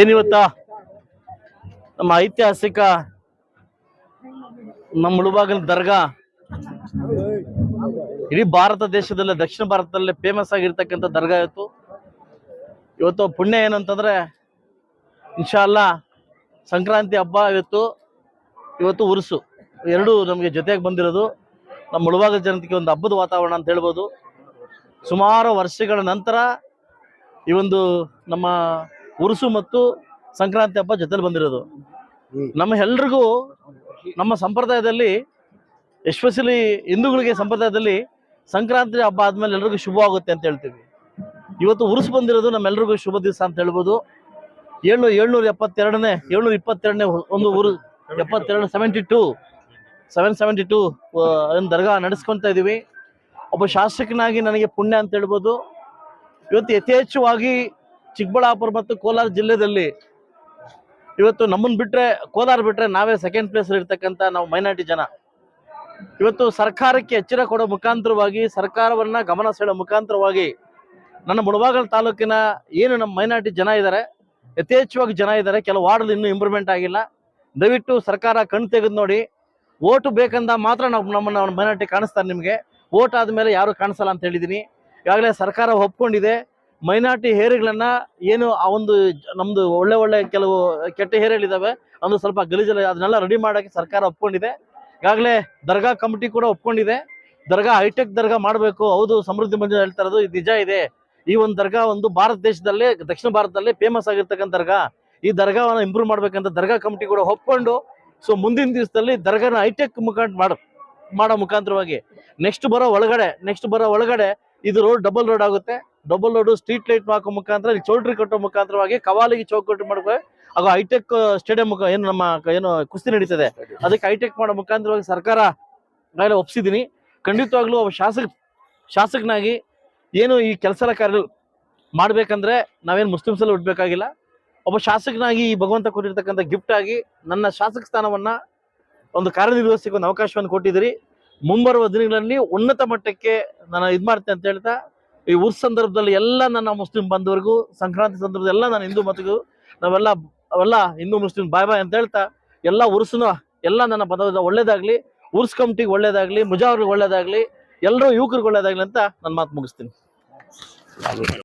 ಏನಿವತ್ತ? ನಮ್ಮ ಐತಿಹಾಸಿಕ ನಮ್ಮ ಮುಳುಬಾಗಿನ ದರ್ಗಾ. ಇಡೀ ಭಾರತ ದೇಶದಲ್ಲೇ, ದಕ್ಷಿಣ ಭಾರತದಲ್ಲೇ ಫೇಮಸ್ ಆಗಿರ್ತಕ್ಕಂಥ ದರ್ಗಾ ಇವತ್ತು. ಇವತ್ತು ಪುಣ್ಯ ಏನಂತಂದ್ರೆ ಇನ್ಶಾಲ್ಲ ಸಂಕ್ರಾಂತಿ ಹಬ್ಬ ಇವತ್ತು. ಇವತ್ತು ಉರುಸು. ಎರಡೂ ನಮಗೆ ಜೊತೆಗೆ ಬಂದಿರೋದು. ನಮ್ಮ ಮುಳುಬಾಗಿಲ ಜನತೆಗೆ ಒಂದು ಹಬ್ಬದ ವಾತಾವರಣ ಅಂತ ಹೇಳ್ಬೋದು. ಸುಮಾರು ವರ್ಷಗಳ ನಂತರ ಈ ಒಂದು ನಮ್ಮ ಉರುಸು ಮತ್ತು ಸಂಕ್ರಾಂತಿ ಹಬ್ಬ ಜೊತೆಲಿ ಬಂದಿರೋದು. ನಮ್ಮ ಎಲ್ರಿಗೂ ನಮ್ಮ ಸಂಪ್ರದಾಯದಲ್ಲಿ ಎಸ್ಪೆಷಲಿ ಹಿಂದೂಗಳಿಗೆ ಸಂಪ್ರದಾಯದಲ್ಲಿ ಸಂಕ್ರಾಂತಿ ಹಬ್ಬ ಆದ್ಮೇಲೆ ಎಲ್ರಿಗೂ ಶುಭವಾಗುತ್ತೆ ಅಂತ ಹೇಳ್ತೀವಿ. ಇವತ್ತು ಉರುಸು ಬಂದಿರೋದು ನಮ್ಮೆಲ್ರಿಗೂ ಶುಭ ದಿವಸ ಅಂತ ಹೇಳ್ಬೋದು. ಏಳ್ನೂರ ಏಳ್ನೂರ ಎಪ್ಪತ್ತೆರಡನೇ, ಏಳ್ನೂರ ಇಪ್ಪತ್ತೆರಡನೇ ಒಂದು ಊರು ಎಪ್ಪತ್ತೆರಡು seventy two seven seventy two ದರ್ಗಾ ನಡೆಸ್ಕೊತಾ ಇದ್ದೀವಿ ಒಬ್ಬ ಶಾಸಕನಾಗಿ ನನಗೆ ಪುಣ್ಯ ಅಂತ ಹೇಳ್ಬೋದು. ಇವತ್ತು ಯಥೇಚ್ಛವಾಗಿ ಚಿಕ್ಕಬಳ್ಳಾಪುರ ಮತ್ತು ಕೋಲಾರ ಜಿಲ್ಲೆಯಲ್ಲಿ ಇವತ್ತು ನಮ್ಮನ್ನು ಬಿಟ್ಟರೆ ಕೋಲಾರ ಬಿಟ್ಟರೆ ನಾವೇ ಸೆಕೆಂಡ್ ಪ್ಲೇಸ್ ಇರ್ತಕ್ಕಂಥ ನಾವು ಮೈನಾರಿಟಿ ಜನ. ಇವತ್ತು ಸರ್ಕಾರಕ್ಕೆ ಎಚ್ಚರ ಕೊಡೋ ಮುಖಾಂತರವಾಗಿ, ಸರ್ಕಾರವನ್ನ ಗಮನ ಸೆಳೆ ಮುಖಾಂತರವಾಗಿ ನನ್ನ ಮುಳಬಾಗಲ್ ತಾಲೂಕಿನ ಏನು ನಮ್ಮ ಮೈನಾರಿಟಿ ಜನ ಇದ್ದಾರೆ ಯಥೇಚ್ಛವಾಗಿ ಜನ ಇದ್ದಾರೆ ಕೆಲವು ವಾರ್ಡ್ ಇನ್ನೂ ಇಂಪ್ರೂವ್ಮೆಂಟ್ ಆಗಿಲ್ಲ. ದಯವಿಟ್ಟು ಸರ್ಕಾರ ಕಣ್ ತೆಗೆದು ನೋಡಿ. ಓಟು ಬೇಕಂದ ಮಾತ್ರ ನಾವು ನಮ್ಮನ್ನ ಮೈನಾರಿಟಿ ಕಾಣಿಸ್ತಾರೆ ನಿಮಗೆ. ಓಟ್ ಆದಮೇಲೆ ಯಾರು ಕಾಣಿಸಲ್ಲ ಅಂತ ಹೇಳಿದ್ದೀನಿ ಈಗಾಗಲೇ ಸರ್ಕಾರ ಒಪ್ಕೊಂಡಿದೆ. ಮೈನಾರಿಟಿ ಹೇರಿಗಳನ್ನ ಏನು ಆ ಒಂದು ನಮ್ದು ಒಳ್ಳೆ ಒಳ್ಳೆ ಕೆಲವು ಕೆಟ್ಟ ಹೇರಿಗಳಿದಾವೆ ಅದು ಸ್ವಲ್ಪ ಗಲೀಜಲ್ಲ ಅದನ್ನೆಲ್ಲ ರೆಡಿ ಮಾಡೋಕ್ಕೆ ಸರ್ಕಾರ ಒಪ್ಕೊಂಡಿದೆ. ಈಗಾಗಲೇ ದರ್ಗಾ ಕಮಿಟಿ ಕೂಡ ಒಪ್ಕೊಂಡಿದೆ. ದರ್ಗಾ ಹೈಟೆಕ್ ದರ್ಗಾ ಮಾಡಬೇಕು, ಹೌದು, ಸಮೃದ್ಧಿ ಮಂಜು ಹೇಳ್ತಾ ಇರೋದು, ಇದು ನಿಜ ಇದೆ. ಈ ಒಂದು ದರ್ಗಾ ಒಂದು ಭಾರತ ದೇಶದಲ್ಲೇ, ದಕ್ಷಿಣ ಭಾರತದಲ್ಲಿ ಫೇಮಸ್ ಆಗಿರ್ತಕ್ಕಂಥ ದರ್ಗಾ. ಈ ದರ್ಗಾವನ್ನ ಇಂಪ್ರೂವ್ ಮಾಡ್ಬೇಕಂತ ದರ್ಗಾ ಕಮಿಟಿ ಕೂಡ ಒಪ್ಕೊಂಡು ಸೊ ಮುಂದಿನ ದಿವಸದಲ್ಲಿ ದರ್ಗಾನ ಹೈಟೆಕ್ ಮುಖಾಂತರ ಮಾಡ, ಮಾಡೋ ಮುಖಾಂತರವಾಗಿ. ನೆಕ್ಸ್ಟ್ ಬರೋ ಒಳಗಡೆ ನೆಕ್ಸ್ಟ್ ಬರೋ ಒಳಗಡೆ ಇದು ರೋಡ್ ಡಬಲ್ ರೋಡ್ ಆಗುತ್ತೆ. ಡಬಲ್ ರೋಡ್ ಸ್ಟ್ರೀಟ್ ಲೈಟ್ ಹಾಕೋ ಮುಖಾಂತರ ಇಲ್ಲಿ ಚೌಲ್ಟ್ರಿ ಕಟ್ಟೋ ಮುಖಾಂತರವಾಗಿ ಕವಾಲಿಗೆ ಚೌಕಟ್ಟು ಮಾಡಬೇಕು ಹಾಗೂ ಹೈಟೆಕ್ ಸ್ಟೇಡಿಯಂ ಮುಖ ಏನು ನಮ್ಮ ಏನು ಕುಸ್ತಿ ನಡೀತದೆ. ಅದಕ್ಕೆ ಹೈಟೆಕ್ ಮಾಡೋ ಮುಖಾಂತರವಾಗಿ ಸರ್ಕಾರ ಮೇಲೆ ಒಪ್ಸಿದ್ದೀನಿ ಖಂಡಿತವಾಗ್ಲೂ ಒಬ್ಬ ಶಾಸಕ ಶಾಸಕನಾಗಿ ಏನು ಈ ಕೆಲಸ ಕಾರ್ಯ ಮಾಡ್ಬೇಕಂದ್ರೆ ನಾವೇನು ಮುಸ್ಲಿಮ್ಸಲ್ಲಿ ಉಡ್ಬೇಕಾಗಿಲ್ಲ ಹುಡ್ಬೇಕಾಗಿಲ್ಲ ಒಬ್ಬ ಶಾಸಕನಾಗಿ ಈ ಭಗವಂತ ಕೊಟ್ಟಿರ್ತಕ್ಕಂಥ ಗಿಫ್ಟ್ ಆಗಿ ನನ್ನ ಶಾಸಕ ಸ್ಥಾನವನ್ನ ಒಂದು ಕಾರ್ಯನಿರ್ವಹಿಸಿಕೊಂಡು ಒಂದು ಅವಕಾಶವನ್ನು ಕೊಟ್ಟಿದ್ದೀರಿ. ಮುಂಬರುವ ದಿನಗಳಲ್ಲಿ ಉನ್ನತ ಮಟ್ಟಕ್ಕೆ ನಾನು ಇದು ಮಾಡ್ತೇನೆ ಅಂತ ಹೇಳ್ತಾ ಈ ಊರ್ ಸಂದರ್ಭದಲ್ಲಿ ಎಲ್ಲ ನನ್ನ ಮುಸ್ಲಿಂ ಬಂದವರಿಗೂ ಸಂಕ್ರಾಂತಿ ಸಂದರ್ಭದಲ್ಲಿ ಎಲ್ಲ ನನ್ನ ಹಿಂದೂ ಮತಗೂ, ನಾವೆಲ್ಲ, ಅವೆಲ್ಲ ಹಿಂದೂ ಮುಸ್ಲಿಂ ಬಾಯ್ ಬಾಯ್ ಅಂತ ಹೇಳ್ತಾ, ಎಲ್ಲ ಉರ್ಸನು ಎಲ್ಲ ನನ್ನ ಪದದ ಒಳ್ಳೇದಾಗ್ಲಿ ಉರ್ಸ್ ಕಮಿಟಿಗೆ ಒಳ್ಳೇದಾಗ್ಲಿ, ಮುಜಾವ್ರಿಗೆ ಒಳ್ಳೇದಾಗ್ಲಿ ಎಲ್ಲರೂ ಯುವಕರಿಗೆ ಒಳ್ಳೇದಾಗ್ಲಿ ಅಂತ ನನ್ನ ಮಾತು ಮುಗಿಸ್ತೀನಿ.